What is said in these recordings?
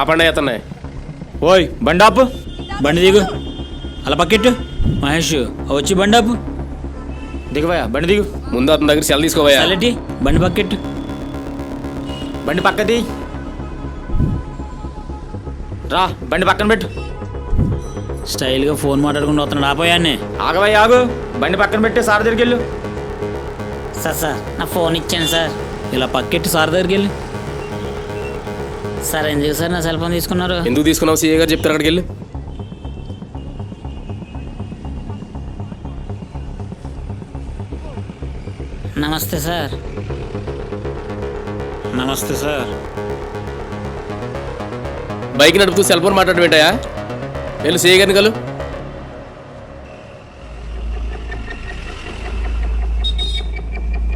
ఆపండి అతన్ని. ఓయ్ బండి ఆపు బండి దిగు. అలా పక్కెట్టు. మహేష్ వచ్చి బండి ఆపు దిగవయ్యా బండి దిగు. ముందు అతని దగ్గర సెల్ తీసుకోవయ్యా చల్లటి బండి పక్కెట్టు. బండి పక్కది. రా బండి పక్కన పెట్టు. స్టైల్గా ఫోన్ మాట్లాడుకుంటూ వస్తున్నాడు. ఆపోయాన్ని ఆగవయ్య ఆగు. బండి పక్కన పెట్టి సార్ దగ్గరికి వెళ్ళు. సార్ సార్ నా ఫోన్ ఇచ్చాను సార్. ఇలా పక్కెట్టి సార్ దగ్గరికి వెళ్ళి. సార్ ఎందుకు సార్ నా సెల్ ఫోన్ తీసుకున్నారు. ఎందుకు తీసుకున్నావు? సీఏ గారు చెప్తారు అక్కడికి వెళ్ళి. నమస్తే సార్. నమస్తే సార్. బైక్ నడుపుతూ సెల్ ఫోన్ మాట్లాడడం ఏంటయా వెళ్ళి సీఏ గారిని కలు.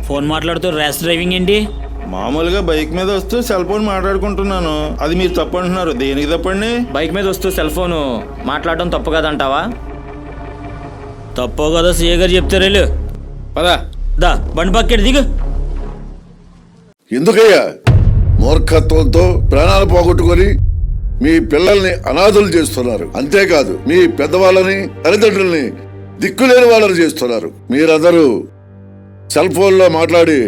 ఫోన్ మాట్లాడుతూ ర్యాష్ డ్రైవింగ్ ఏంటి? మామూలుగా బైక్ మీద వస్తూ సెల్ ఫోన్ మాట్లాడుకుంటున్నాను. అది మీరు తప్పు అంటున్నారు దేనికి తప్పండి? బైక్ మీద వస్తూ సెల్ ఫోన్ మాట్లాడడం తప్పు కదంటావా? తప్పు కదా సీఏ గారు చెప్తారు వెళ్ళు పదా. దా బండి పక్కెట్ దిగు. ఎందుకయ్యా? మూర్ఖత్వంతో ప్రాణాలు పోగొట్టుకొని మీ పిల్లల్ని అనాథులు చేస్తున్నారు. అంతేకాదు మీ పెద్దవాళ్ళని తల్లిదండ్రుల్ని దిక్కులేని వాళ్ళని చేస్తున్నారు. మీరందరూ సెల్ ఫోన్లో మాట్లాడి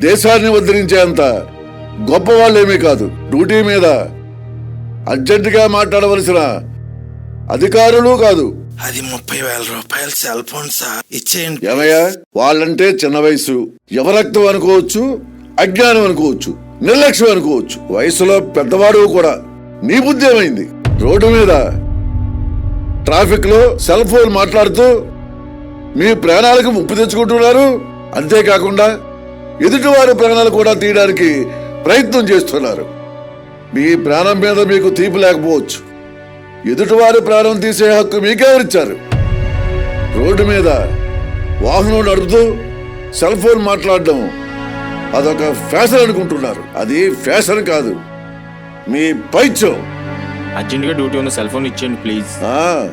దేశాన్ని ఉద్ధరించేంత గొప్ప వాళ్ళేమీ కాదు. డ్యూటీ మీద అర్జెంటుగా మాట్లాడవలసిన అధికారులు కాదు. అది ముప్పై వేల రూపాయల సెల్ ఫోన్ సార్. ఇచ్చేయండి. ఏమయ్యా? వాళ్ళంటే చిన్న వయసు యువరక్తం అనుకోవచ్చు అజ్ఞానం అనుకోవచ్చు నిర్లక్ష్యం అనుకోవచ్చు. వయసులో పెద్దవాడు కూడా. నీ బుద్ధి ఏమైంది? రోడ్డు మీద ట్రాఫిక్లో సెల్ ఫోన్ మాట్లాడుతూ మీ ప్రాణాలకు ముప్పు తెచ్చుకుంటున్నారు. అంతేకాకుండా ఎదుటివారి ప్రాణాలు కూడా తీయడానికి ప్రయత్నం చేస్తున్నారు. మీ ప్రాణం మీద మీకు తీపి లేకపోవచ్చు. ఎదుటివారి ప్రాణం తీసే హక్కు మీకెవరిచ్చారు? రోడ్డు మీద వాహనం నడుపుతూ సెల్ ఫోన్ మాట్లాడడం అదొక ఫ్యాషన్ అనుకుంటున్నారు. అది ఫ్యాషన్ కాదు. మీ పైత్యం. అర్జెంట్గా డ్యూటీ ఉన్న సెల్ ఫోన్ ఇచ్చేయండి ప్లీజ్.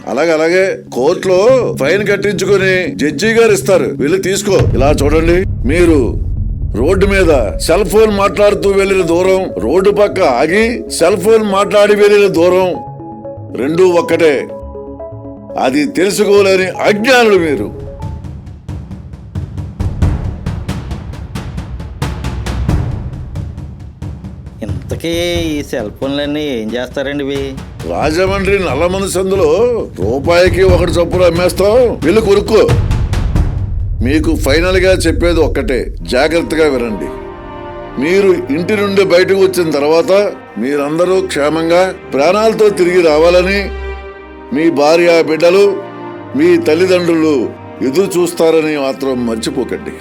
అలాగే అలాగే. కోర్టులో ఫైన్ కట్టించుకొని జడ్జి గారు ఇస్తారు. వెళ్ళి తీసుకో. ఇలా చూడండి. మీరు రోడ్డు మీద సెల్ ఫోన్ మాట్లాడుతూ వెళ్ళిన దూరం రోడ్డు పక్క ఆగి సెల్ ఫోన్ మాట్లాడి వెళ్ళిన దూరం రెండూ ఒక్కటే. అది తెలుసుకోలేని అజ్ఞానులు మీరు. ఇంతకీ ఈ సెల్ ఫోన్లన్నీ ఏం చేస్తారండి ఇవి? రాజమండ్రి నల్లమని సందులో రూపాయికి ఒకటి చొప్పున అమ్మేస్తాం వెళ్ళి కొనుక్కో. మీకు ఫైనల్గా చెప్పేది ఒక్కటే జాగ్రత్తగా వినండి. మీరు ఇంటి నుండి బయటకు వచ్చిన తర్వాత మీరందరూ క్షేమంగా ప్రాణాలతో తిరిగి రావాలని మీ భార్య బిడ్డలు మీ తల్లిదండ్రులు ఎదురు చూస్తారని మాత్రం మర్చిపోకండి.